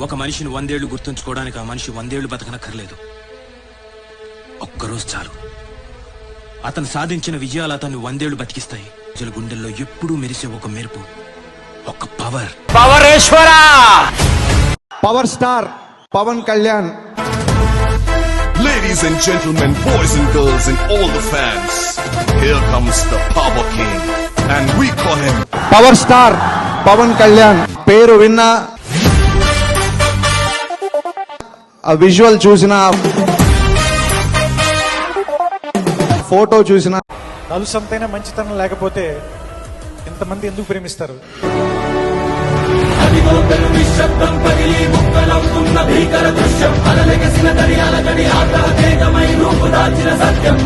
ఒక మనిషిని వందేళ్ళు గుర్తుంచుకోవడానికి ఆ మనిషి వందేళ్ళు బతకనక్కర్లేదు. ఒక్కరోజు చాలు. అతను సాధించిన విజయాలు అతన్ని వందేళ్ళు బతికిస్తాయి. ప్రజల గుండెల్లో ఎప్పుడూ మెరిసే ఒక మెరుపు ఒక power. Power star Pawan Kalyan. Ladies and gentlemen, boys and girls, and all the fans, here comes the Power King, and we call him power star Pawan Kalyan. పేరు విన్న ఆ విజువల్ చూసిన ఫోటో చూసిన. నలుసంతైన మంచితనం లేకపోతే ఇంతమంది ఎందుకు ప్రేమిస్తారు? సత్యం.